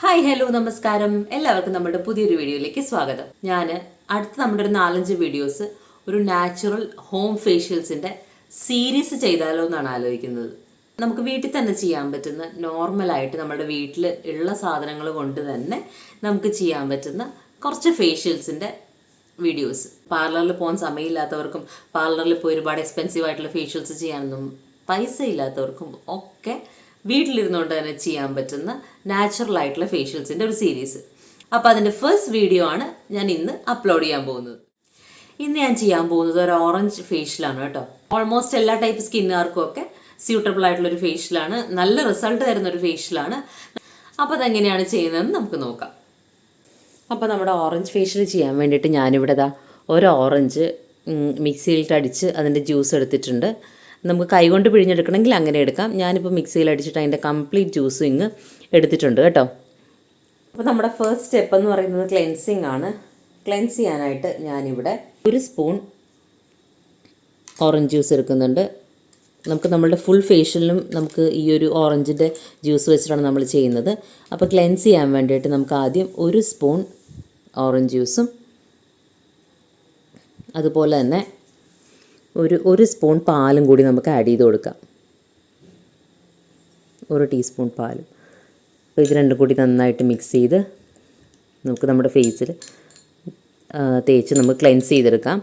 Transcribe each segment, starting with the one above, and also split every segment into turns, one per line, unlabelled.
Hi hello നമസ്കാരം. എല്ലാവർക്കും നമ്മുടെ പുതിയൊരു വീഡിയോയിലേക്ക് സ്വാഗതം. ഞാൻ അടുത്ത നമ്മുടെ ഒരു നാലഞ്ച് വീഡിയോസ് ഒരു നാച്ചുറൽ ഹോം ഫേഷ്യൽസിന്റെ സീരീസ് ചെയ്താലോ എന്നാണ് ആലോചിക്കുന്നത്. നമുക്ക് വീട്ടിൽ തന്നെ ചെയ്യാൻ പറ്റുന്ന നോർമലായിട്ട് നമ്മുടെ വീട്ടിൽ ഉള്ള സാധനങ്ങൾ കൊണ്ട് തന്നെ നമുക്ക് ചെയ്യാൻ പറ്റുന്ന കുറച്ച് ഫേഷ്യൽസിന്റെ വീഡിയോസ് പാർലറിൽ പോകാൻ സമയമില്ലാത്തവർക്കും പാർലറിൽ പോയി ഒരുപാട് എക്സ്പെൻസീവ് ആയിട്ടുള്ള ഫേഷ്യൽസ് ചെയ്യാനൊന്നും പൈസ ഇല്ലാത്തവർക്കും ഒക്കെ വീട്ടിലിരുന്നുകൊണ്ട് തന്നെ ചെയ്യാൻ പറ്റുന്ന നാച്ചുറൽ ആയിട്ടുള്ള ഫേഷ്യൽസിന്റെ ഒരു സീരീസ് അപ്പോൾ അതിന്റെ ഫസ്റ്റ് വീഡിയോ ആണ് ഞാൻ ഇന്ന് അപ്ലോഡ് ചെയ്യാൻ പോകുന്നത്. ഇന്ന് ഞാൻ ചെയ്യാൻ പോകുന്നത് ഒരു ഓറഞ്ച് ഫേഷ്യലാണ് കേട്ടോ. ഓൾമോസ്റ്റ് എല്ലാ ടൈപ്പ് സ്കിന്നുകാർക്കും ഒക്കെ സ്യൂട്ടബിൾ ആയിട്ടുള്ള ഒരു ഫേഷ്യലാണ് നല്ല റിസൾട്ട് തരുന്ന ഒരു ഫേഷ്യലാണ് അപ്പോൾ അതെങ്ങനെയാണ് ചെയ്യുന്നതെന്ന് നമുക്ക് നോക്കാം. അപ്പോൾ നമ്മുടെ ഓറഞ്ച് ഫേഷ്യൽ ചെയ്യാൻ വേണ്ടിയിട്ട് ഞാനിവിടെ ദാ ഒരു ഓറഞ്ച് മിക്സിയിലിട്ട് അടിച്ച് അതിന്റെ ജ്യൂസ് എടുത്തിട്ടുണ്ട്. നമുക്ക് കൈകൊണ്ട് പിഴിഞ്ഞെടുക്കണമെങ്കിൽ അങ്ങനെ എടുക്കാം. ഞാനിപ്പോൾ മിക്സിയിൽ അടിച്ചിട്ട് അതിന്റെ കംപ്ലീറ്റ് ജ്യൂസ് ഇങ്ങ് എടുത്തിട്ടുണ്ട് കേട്ടോ. അപ്പോൾ നമ്മുടെ ഫസ്റ്റ് സ്റ്റെപ്പ് എന്ന് പറയുന്നത് ക്ലെൻസിങ് ആണ്. ക്ലെൻസ് ചെയ്യാനായിട്ട് ഞാനിവിടെ ഒരു സ്പൂൺ ഓറഞ്ച് ജ്യൂസ് എടുക്കുന്നുണ്ട്. നമുക്ക് നമ്മളുടെ ഫുൾ ഫേഷ്യലിനും നമുക്ക് ഈ ഒരു ഓറഞ്ചിന്റെ ജ്യൂസ് വെച്ചിട്ടാണ് നമ്മൾ ചെയ്യുന്നത്. അപ്പോൾ ക്ലെൻസ് ചെയ്യാൻ വേണ്ടിയിട്ട് നമുക്ക് ആദ്യം ഒരു സ്പൂൺ ഓറഞ്ച് ജ്യൂസും അതുപോലെ തന്നെ ഒരു ഒരു സ്പൂൺ പാലും കൂടി നമുക്ക് ആഡ് ചെയ്ത് കൊടുക്കാം. ഒരു ടീസ്പൂൺ പാലും. അപ്പോൾ ഇത് രണ്ടും കൂടി നന്നായിട്ട് മിക്സ് ചെയ്ത് നമുക്ക് നമ്മുടെ ഫേസിൽ തേച്ച് നമുക്ക് ക്ലെൻസ് ചെയ്തെടുക്കാം.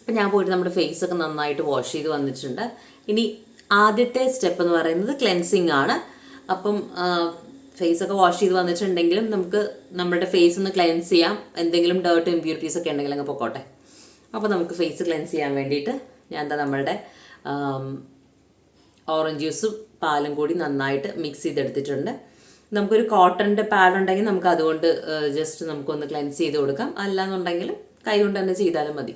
അപ്പോൾ ഞാൻ പോയിട്ട് നമ്മുടെ ഫേസൊക്കെ നന്നായിട്ട് വാഷ് ചെയ്ത് വന്നിട്ടുണ്ട്. ഇനി ആദ്യത്തെ സ്റ്റെപ്പ് എന്ന് പറയുന്നത് ക്ലെൻസിങ് ആണ്. അപ്പം ഫേസൊക്കെ വാഷ് ചെയ്ത് വന്നിട്ടുണ്ടെങ്കിലും നമുക്ക് നമ്മുടെ ഫേസ് ഒന്ന് ക്ലെൻസ് ചെയ്യാം. എന്തെങ്കിലും ഡേർട്ട് ഇമ്പ്യൂരിറ്റീസ് ഒക്കെ ഉണ്ടെങ്കിൽ അങ്ങ് പൊക്കോട്ടെ. അപ്പോൾ നമുക്ക് ഫേസ് ക്ലെൻസ് ചെയ്യാൻ വേണ്ടിയിട്ട് ഞാൻ എന്താ നമ്മളുടെ ഓറഞ്ച് ജ്യൂസും പാലും കൂടി നന്നായിട്ട് മിക്സ് ചെയ്തെടുത്തിട്ടുണ്ട്. നമുക്കൊരു കോട്ടന്റെ പാഡ് ഉണ്ടെങ്കിൽ നമുക്ക് അതുകൊണ്ട് ജസ്റ്റ് നമുക്കൊന്ന് ക്ലെൻസ് ചെയ്ത് കൊടുക്കാം. അല്ലാന്നുണ്ടെങ്കിൽ കൈ കൊണ്ട് തന്നെ ചെയ്താലും മതി.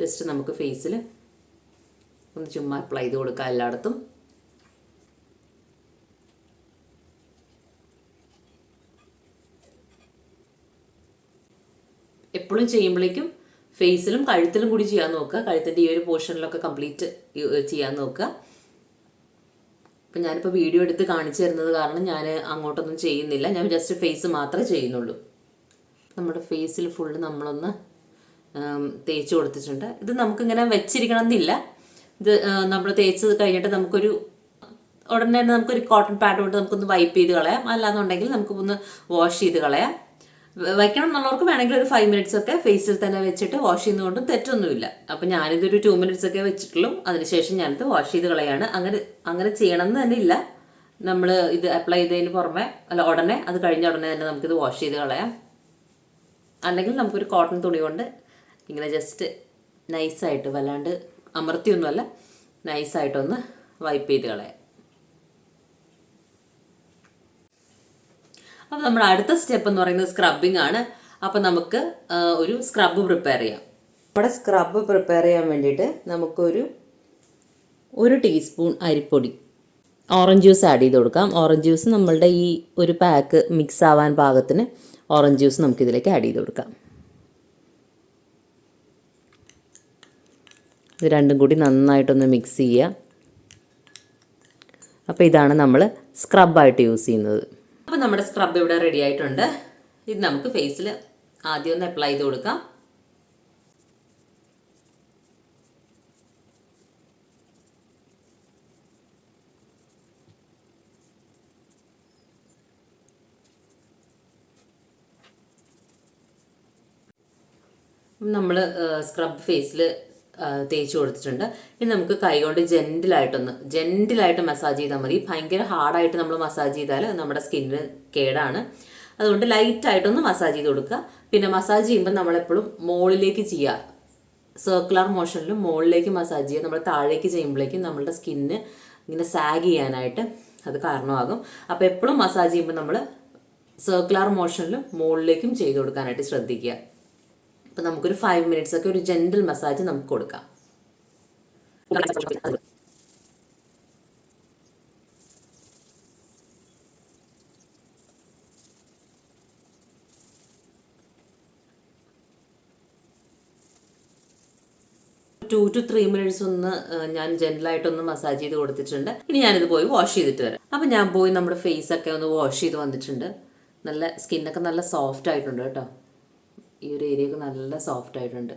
ജസ്റ്റ് നമുക്ക് ഫേസിൽ ഒന്ന് ചുമ്മാ അപ്ലൈ ചെയ്ത് കൊടുക്കാം എല്ലായിടത്തും. എപ്പോഴും ചെയ്യുമ്പോഴേക്കും ഫേസിലും കഴുത്തിലും കൂടി ചെയ്യാൻ നോക്കുക. കഴുത്തിന്റെ ഈ ഒരു പോർഷനിലൊക്കെ കംപ്ലീറ്റ് ചെയ്യാൻ നോക്കുക. അപ്പം ഞാനിപ്പോൾ വീഡിയോ എടുത്ത് കാണിച്ചു തരുന്നത് കാരണം ഞാൻ അങ്ങോട്ടൊന്നും ചെയ്യുന്നില്ല. ഞാൻ ജസ്റ്റ് ഫേസ് മാത്രമേ ചെയ്യുന്നുള്ളൂ. നമ്മുടെ ഫേസിൽ ഫുള്ള് നമ്മളൊന്ന് തേച്ച് കൊടുത്തിട്ടുണ്ട്. ഇത് നമുക്കിങ്ങനെ വെച്ചിരിക്കണം എന്നില്ല ഇത് നമ്മൾ തേച്ച് കഴിഞ്ഞിട്ട് നമുക്കൊരു ഉടനെ തന്നെ നമുക്കൊരു കോട്ടൺ പാഡ് കൊണ്ട് നമുക്കൊന്ന് വൈപ്പ് ചെയ്ത് കളയാം. അല്ലാന്നുണ്ടെങ്കിൽ നമുക്കൊന്ന് വാഷ് ചെയ്ത് കളയാം. വയ്ക്കണം എന്നുള്ളവർക്ക് വേണമെങ്കിൽ ഒരു ഫൈവ് മിനിറ്റ്സ് ഒക്കെ ഫേസിൽ തന്നെ വെച്ചിട്ട് വാഷ് ചെയ്യുന്നതുകൊണ്ടും തെറ്റൊന്നുമില്ല. അപ്പം ഞാനിതൊരു ടു മിനിറ്റ്സ് ഒക്കെ വെച്ചിട്ടുള്ളൂ. അതിനുശേഷം ഞാനിത് വാഷ് ചെയ്ത് കളയാണ്. അങ്ങനെ അങ്ങനെ ചെയ്യണം എന്ന് തന്നെ ഇല്ല. നമ്മൾ ഇത് അപ്ലൈ ചെയ്തതിന് പുറമെ അല്ല ഉടനെ അത് കഴിഞ്ഞ ഉടനെ തന്നെ നമുക്കിത് വാഷ് ചെയ്ത് കളയാം. അല്ലെങ്കിൽ നമുക്കൊരു കോട്ടൺ തുണി കൊണ്ട് ഇങ്ങനെ ജസ്റ്റ് നൈസായിട്ട് വല്ലാണ്ട് അമർത്തിയൊന്നുമല്ല നൈസായിട്ടൊന്ന് വൈപ്പ് ചെയ്ത് കളയാം. അപ്പോൾ നമ്മുടെ അടുത്ത സ്റ്റെപ്പ് എന്ന് പറയുന്നത് സ്ക്രബിംഗ് ആണ്. അപ്പോൾ നമുക്ക് ഒരു സ്ക്രബ് പ്രിപ്പയർ ചെയ്യാം. നമ്മുടെ സ്ക്രബ് പ്രിപ്പയർ ചെയ്യാൻ വേണ്ടിയിട്ട് നമുക്കൊരു ഒരു ടീസ്പൂൺ അരിപ്പൊടി ഓറഞ്ച് ജ്യൂസ് ആഡ് ചെയ്ത് കൊടുക്കാം. ഓറഞ്ച് ജ്യൂസ് നമ്മളുടെ ഈ ഒരു പാക്ക് മിക്സ് ആവാൻ പാകത്തിന് ഓറഞ്ച് ജ്യൂസ് നമുക്ക് ഇതിലേക്ക് ആഡ് ചെയ്ത് കൊടുക്കാം. ഇത് രണ്ടും കൂടി നന്നായിട്ടൊന്ന് മിക്സ് ചെയ്യുക. അപ്പോൾ ഇതാണ് നമ്മൾ സ്ക്രബായിട്ട് യൂസ് ചെയ്യുന്നത്. അപ്പോൾ നമ്മുടെ സ്ക്രബ് ഇവിടെ റെഡി ആയിട്ടുണ്ട്. ഇത് നമുക്ക് ഫേസിൽ ആദ്യം ഒന്ന് അപ്ലൈ ചെയ്ത് കൊടുക്കാം. നമ്മൾ സ്ക്രബ് ഫേസിൽ തേച്ച് കൊടുത്തിട്ടുണ്ട്. ഇനി നമുക്ക് കൈകൊണ്ട് ജെന്റിലായിട്ടൊന്ന് ജെന്റിലായിട്ട് മസാജ് ചെയ്താൽ മതി. ഭയങ്കര ഹാർഡായിട്ട് നമ്മൾ മസാജ് ചെയ്താൽ നമ്മുടെ സ്കിന്നിന് കേടാണ്. അതുകൊണ്ട് ലൈറ്റായിട്ടൊന്ന് മസാജ് ചെയ്ത് കൊടുക്കുക. പിന്നെ മസാജ് ചെയ്യുമ്പോൾ നമ്മളെപ്പോഴും മുകളിലേക്ക് ചെയ്യുക. സർക്കുലർ മോഷനിലും മുകളിലേക്ക് മസാജ് ചെയ്യുക. നമ്മൾ താഴേക്ക് ചെയ്യുമ്പോഴേക്കും നമ്മളുടെ സ്കിന്ന് ഇങ്ങനെ സാഗ് ചെയ്യാനായിട്ട് അത് കാരണമാകും. അപ്പോൾ എപ്പോഴും മസാജ് ചെയ്യുമ്പോൾ നമ്മൾ സർക്കുലർ മോഷനിലും മുകളിലേക്കും ചെയ്ത് കൊടുക്കാനായിട്ട് ശ്രദ്ധിക്കുക. അപ്പം നമുക്കൊരു ഫൈവ് മിനിറ്റ്സ് ഒക്കെ ഒരു ജെന്റൽ മസാജ് നമുക്ക് കൊടുക്കാം. ടു ടു ത്രീ മിനിറ്റ്സ് ഒന്ന് ഞാൻ ജെന്റലായിട്ടൊന്ന് മസാജ് ചെയ്ത് കൊടുത്തിട്ടുണ്ട്. ഇനി ഞാനിത് പോയി വാഷ് ചെയ്തിട്ട് വരാം. അപ്പം ഞാൻ പോയി നമ്മുടെ ഫേസ് ഒക്കെ ഒന്ന് വാഷ് ചെയ്ത് വന്നിട്ടുണ്ട്. നല്ല സ്കിന്നൊക്കെ നല്ല സോഫ്റ്റ് ആയിട്ടുണ്ട് കേട്ടോ. ഈ ഒരു ഏരിയ ഒക്കെ നല്ല സോഫ്റ്റ് ആയിട്ടുണ്ട്.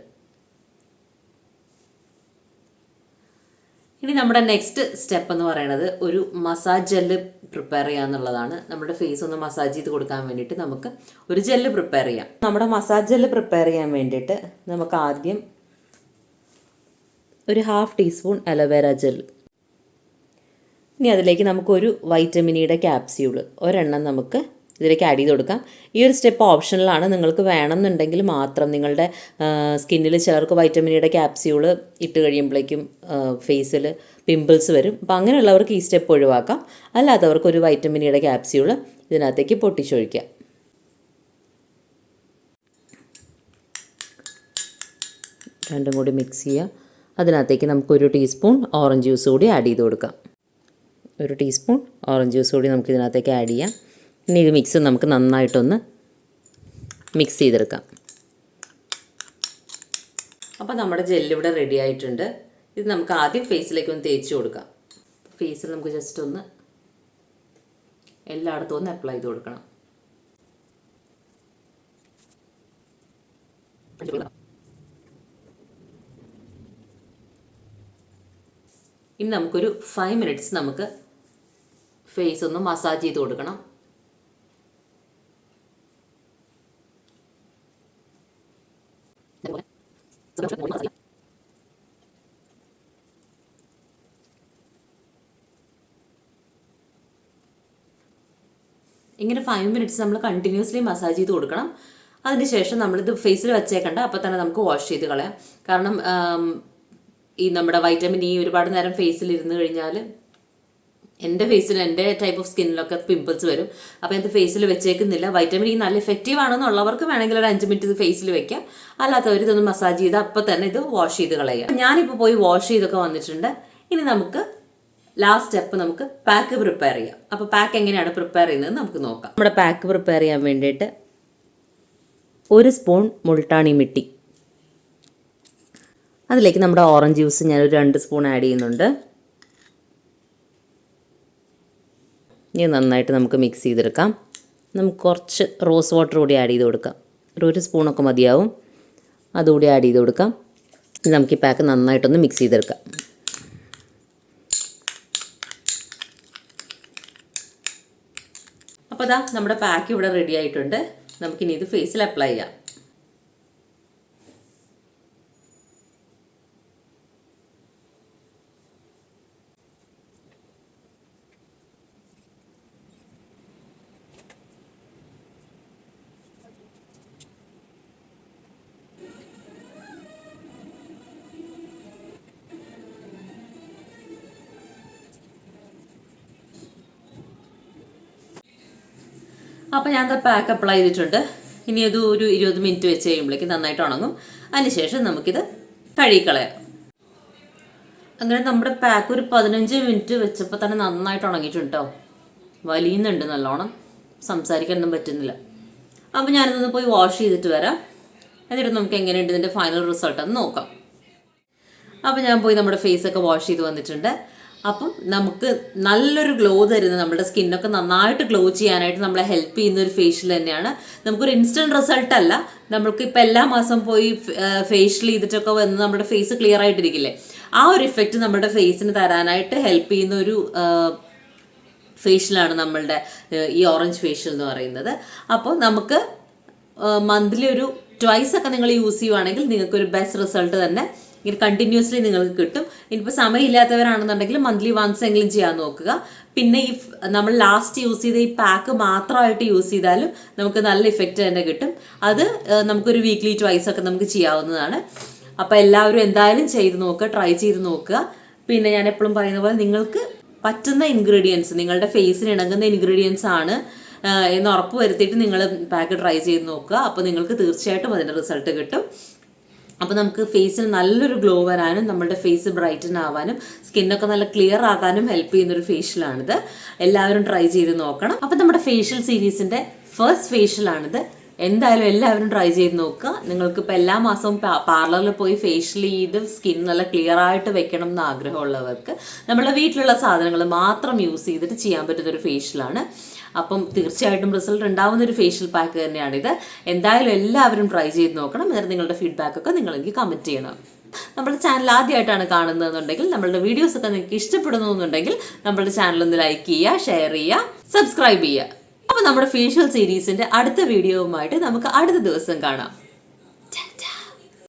ഇനി നമ്മുടെ നെക്സ്റ്റ് സ്റ്റെപ്പ് എന്ന് പറയുന്നത് ഒരു മസാജ് ജെല്ല് പ്രിപ്പയർ ചെയ്യുക എന്നുള്ളതാണ്. നമ്മുടെ ഫേസ് ഒന്ന് മസാജ് ചെയ്ത് കൊടുക്കാൻ വേണ്ടിയിട്ട് നമുക്ക് ഒരു ജെല്ല് പ്രിപ്പയർ ചെയ്യാം. നമ്മുടെ മസാജ് ജെല്ല് പ്രിപ്പയർ ചെയ്യാൻ വേണ്ടിയിട്ട് നമുക്ക് ആദ്യം ഒരു ഹാഫ് ടീസ്പൂൺ അലോവേര ജെൽ ഇനി അതിലേക്ക് നമുക്കൊരു വൈറ്റമിനിയുടെ ക്യാപ്സ്യൂൾ ഒരെണ്ണം നമുക്ക് ഇതിലേക്ക് ആഡ് ചെയ്ത് കൊടുക്കാം. ഈ ഒരു സ്റ്റെപ്പ് ഓപ്ഷണലാണ് നിങ്ങൾക്ക് വേണമെന്നുണ്ടെങ്കിൽ മാത്രം നിങ്ങളുടെ സ്കിന്നിൽ ചിലർക്ക് വൈറ്റമിനിയുടെ ക്യാപ്സ്യൂൾ ഇട്ട് കഴിയുമ്പോഴേക്കും ഫേസിൽ പിമ്പിൾസ് വരും. അപ്പോൾ അങ്ങനെയുള്ളവർക്ക് ഈ സ്റ്റെപ്പ് ഒഴിവാക്കാം. അല്ലാത്തവർക്ക് ഒരു വൈറ്റമിനിയുടെ ക്യാപ്സ്യൂൾ ഇതിനകത്തേക്ക് പൊട്ടിച്ചൊഴിക്കാം രണ്ടും കൂടി മിക്സ് ചെയ്യുക. അതിനകത്തേക്ക് നമുക്കൊരു ടീസ്പൂൺ ഓറഞ്ച് ജ്യൂസ് കൂടി ആഡ് ചെയ്ത് കൊടുക്കാം. ഒരു ടീസ്പൂൺ ഓറഞ്ച് ജ്യൂസ് കൂടി നമുക്ക് ഇതിനകത്തേക്ക് ആഡ് ചെയ്യാം. ഇനി ഇത് മിക്സ് നമുക്ക് നന്നായിട്ടൊന്ന് മിക്സ് ചെയ്തെടുക്കാം. അപ്പോൾ നമ്മുടെ ജെല്ല് ഇവിടെ റെഡി ആയിട്ടുണ്ട്. ഇത് നമുക്ക് ആദ്യം ഫേസിലേക്ക് ഒന്ന് തേച്ച് കൊടുക്കാം. ഫേസിൽ നമുക്ക് ജസ്റ്റ് ഒന്ന് എല്ലായിടത്തും ഒന്ന് അപ്ലൈ ചെയ്ത് കൊടുക്കണം. ഇനി നമുക്കൊരു ഫൈവ് മിനിറ്റ്സ് നമുക്ക് ഫേസ് ഒന്ന് മസാജ് ചെയ്ത് കൊടുക്കണം. ഇങ്ങനെ ഫൈവ് മിനിറ്റ്സ് നമ്മൾ കണ്ടിന്യൂസ്ലി മസാജ് ചെയ്ത് കൊടുക്കണം. അതിനുശേഷം നമ്മളിത് ഫേസിൽ വെച്ചേക്കണ്ട. അപ്പോൾ തന്നെ നമുക്ക് വാഷ് ചെയ്ത് കളയാം. കാരണം ഈ നമ്മുടെ വൈറ്റമിൻ ഇ ഒരുപാട് നേരം ഫേസിൽ ഇരുന്ന് കഴിഞ്ഞാൽ എന്റെ ഫേസിൽ എന്റെ ടൈപ്പ് ഓഫ് സ്കിന്നിലൊക്കെ പിമ്പിൾസ് വരും. അപ്പോൾ എന്റെ ഫേസിൽ വെച്ചേക്കുന്നില്ല. വൈറ്റമിൻ ഇ നല്ല എഫക്റ്റീവ് ആണെന്നുള്ളവർക്ക് വേണമെങ്കിൽ ഒരു അഞ്ച് മിനിറ്റ് ഇത് ഫേസിൽ വെക്കാം. അല്ലാത്തവർ ഇതൊന്ന് മസാജ് ചെയ്ത് അപ്പോൾ തന്നെ ഇത് വാഷ് ചെയ്ത് കളയാം. ഞാനിപ്പോൾ പോയി വാഷ് ചെയ്തൊക്കെ വന്നിട്ടുണ്ട്. ഇനി നമുക്ക് ലാസ്റ്റ് സ്റ്റെപ്പ് നമുക്ക് പാക്ക് പ്രിപ്പയർ ചെയ്യാം. അപ്പോൾ പാക്ക് എങ്ങനെയാണ് പ്രിപ്പയർ ചെയ്യുന്നത് നമുക്ക് നോക്കാം. നമ്മുടെ പാക്ക് പ്രിപ്പയർ ചെയ്യാൻ വേണ്ടിയിട്ട് ഒരു സ്പൂൺ മുൾട്ടാണി മിട്ടി അതിലേക്ക് നമ്മുടെ ഓറഞ്ച് ജ്യൂസ് ഞാനൊരു രണ്ട് സ്പൂൺ ആഡ് ചെയ്യുന്നുണ്ട്. ഇനി നന്നായിട്ട് നമുക്ക് മിക്സ് ചെയ്തെടുക്കാം. നമുക്ക് കുറച്ച് റോസ് വാട്ടർ കൂടി ആഡ് ചെയ്ത് കൊടുക്കാം. ഒരു ഒരു സ്പൂണൊക്കെ മതിയാവും. അതുകൂടി ആഡ് ചെയ്ത് കൊടുക്കാം. നമുക്ക് ഈ പാക്ക് നന്നായിട്ടൊന്ന് മിക്സ് ചെയ്തെടുക്കാം. അപ്പോൾ അതാ നമ്മുടെ പാക്ക് ഇവിടെ റെഡി ആയിട്ടുണ്ട്. നമുക്കിനി ഇത് ഫേസിൽ അപ്ലൈ ചെയ്യാം. അപ്പോൾ ഞാൻ പാക്ക് അപ്ലൈ ചെയ്തിട്ടുണ്ട്. ഇനി അത് ഒരു ഇരുപത് മിനിറ്റ് വെച്ച് കഴിയുമ്പോഴേക്ക് നന്നായിട്ട് ഉണങ്ങും. അതിനുശേഷം നമുക്കിത് കഴുകിക്കളയാം. അങ്ങനെ നമ്മുടെ പാക്ക് ഒരു പതിനഞ്ച് മിനിറ്റ് വെച്ചപ്പോൾ തന്നെ നന്നായിട്ട് ഉണങ്ങിയിട്ടുണ്ട് കേട്ടോ വലിയുന്നുണ്ട് നല്ലോണം. സംസാരിക്കാനൊന്നും പറ്റുന്നില്ല. അപ്പോൾ ഞാനിതൊന്ന് പോയി വാഷ് ചെയ്തിട്ട് വരാം. എന്നിട്ട് നമുക്ക് എങ്ങനെയുണ്ട് ഇതിന്റെ ഫൈനൽ റിസൾട്ട് എന്ന് നോക്കാം. അപ്പോൾ ഞാൻ പോയി നമ്മുടെ ഫേസൊക്കെ വാഷ് ചെയ്ത് വന്നിട്ടുണ്ട്. അപ്പം നമുക്ക് നല്ലൊരു ഗ്ലോ തരുന്ന നമ്മുടെ സ്കിന്നൊക്കെ നന്നായിട്ട് ഗ്ലോ ചെയ്യാനായിട്ട് നമ്മളെ ഹെൽപ്പ് ചെയ്യുന്ന ഒരു ഫേഷ്യൽ തന്നെയാണ്. നമുക്കൊരു ഇൻസ്റ്റന്റ് റിസൾട്ട് അല്ല. നമുക്ക് ഇപ്പം എല്ലാ മാസം പോയി ഫേഷ്യൽ ചെയ്തിട്ടൊക്കെ വന്ന് നമ്മുടെ ഫേസ് ക്ലിയർ ആയിട്ടിരിക്കില്ലേ? ആ ഒരു ഇഫക്റ്റ് നമ്മുടെ ഫേസിന് തരാനായിട്ട് ഹെൽപ്പ് ചെയ്യുന്ന ഒരു ഫേഷ്യലാണ് നമ്മളുടെ ഈ ഓറഞ്ച് ഫേഷ്യൽ എന്ന് പറയുന്നത്. അപ്പോൾ നമുക്ക് മന്ത്ലി ഒരു ട്വൈസ് ഒക്കെ നിങ്ങൾ യൂസ് ചെയ്യുവാണെങ്കിൽ നിങ്ങൾക്കൊരു ബെസ്റ്റ് റിസൾട്ട് തന്നെ ഇങ്ങനെ കണ്ടിന്യൂസ്ലി നിങ്ങൾക്ക് കിട്ടും. ഇനിയിപ്പോൾ സമയമില്ലാത്തവരാണെന്നുണ്ടെങ്കിൽ മന്ത്ലി വൺസ് എങ്കിലും ചെയ്യാൻ നോക്കുക. പിന്നെ ഈ നമ്മൾ ലാസ്റ്റ് യൂസ് ചെയ്ത ഈ പാക്ക് മാത്രമായിട്ട് യൂസ് ചെയ്താലും നമുക്ക് നല്ല ഇഫക്റ്റ് തന്നെ കിട്ടും. അത് നമുക്കൊരു വീക്ക്ലി ട്വൈസ് ഒക്കെ നമുക്ക് ചെയ്യാവുന്നതാണ്. അപ്പോൾ എല്ലാവരും എന്തായാലും ചെയ്ത് നോക്കുക ട്രൈ ചെയ്ത് നോക്കുക. പിന്നെ ഞാൻ എപ്പോഴും പറയുന്ന പോലെ നിങ്ങൾക്ക് പറ്റുന്ന ഇൻഗ്രീഡിയൻസ് നിങ്ങളുടെ ഫേസിന് ഇണങ്ങുന്ന ഇൻഗ്രീഡിയൻസ് ആണ് എന്ന് ഉറപ്പ് വരുത്തിയിട്ട് നിങ്ങൾ പാക്ക് ട്രൈ ചെയ്ത് നോക്കുക. അപ്പോൾ നിങ്ങൾക്ക് തീർച്ചയായിട്ടും അതിന്റെ റിസൾട്ട് കിട്ടും. അപ്പോൾ നമുക്ക് ഫേസിൽ നല്ലൊരു ഗ്ലോ വരാനും നമ്മുടെ ഫേസ് ബ്രൈറ്റൻ ആവാനും സ്കിന്നൊക്കെ നല്ല ക്ലിയർ ആകാനും ഹെൽപ്പ് ചെയ്യുന്ന ഒരു ഫേഷ്യലാണിത് എല്ലാവരും ട്രൈ ചെയ്ത് നോക്കണം. അപ്പോൾ നമ്മുടെ ഫേഷ്യൽ സീരീസിന്റെ ഫസ്റ്റ് ഫേഷ്യലാണിത് എന്തായാലും എല്ലാവരും ട്രൈ ചെയ്ത് നോക്കുക. നിങ്ങൾക്ക് ഇപ്പോൾ എല്ലാ മാസവും പാർലറിൽ പോയി ഫേഷ്യൽ ചെയ്ത് സ്കിൻ നല്ല ക്ലിയർ ആയിട്ട് വെക്കണം എന്ന് ആഗ്രഹമുള്ളവർക്ക് നമ്മുടെ വീട്ടിലുള്ള സാധനങ്ങൾ മാത്രം യൂസ് ചെയ്തിട്ട് ചെയ്യാൻ പറ്റുന്നൊരു ഫേഷ്യലാണ് അപ്പം തീർച്ചയായിട്ടും റിസൾട്ട് ഉണ്ടാവുന്ന ഒരു ഫേഷ്യൽ പാക്ക് തന്നെയാണിത്. എന്തായാലും എല്ലാവരും ട്രൈ ചെയ്ത് നോക്കണം. എന്നിട്ട് നിങ്ങളുടെ ഫീഡ്ബാക്ക് ഒക്കെ നിങ്ങൾ എനിക്ക് കമന്റ് ചെയ്യണം. നമ്മുടെ ചാനൽ ആദ്യമായിട്ടാണ് കാണുന്നതെന്നുണ്ടെങ്കിൽ നമ്മളുടെ വീഡിയോസ് ഒക്കെ നിങ്ങൾക്ക് ഇഷ്ടപ്പെടുന്നു എന്നുണ്ടെങ്കിൽ നമ്മുടെ ചാനൽ ഒന്ന് ലൈക്ക് ചെയ്യുക ഷെയർ ചെയ്യുക സബ്സ്ക്രൈബ് ചെയ്യുക. അപ്പോൾ നമ്മുടെ ഫേഷ്യൽ സീരീസിന്റെ അടുത്ത വീഡിയോവുമായിട്ട് നമുക്ക് അടുത്ത ദിവസം കാണാം.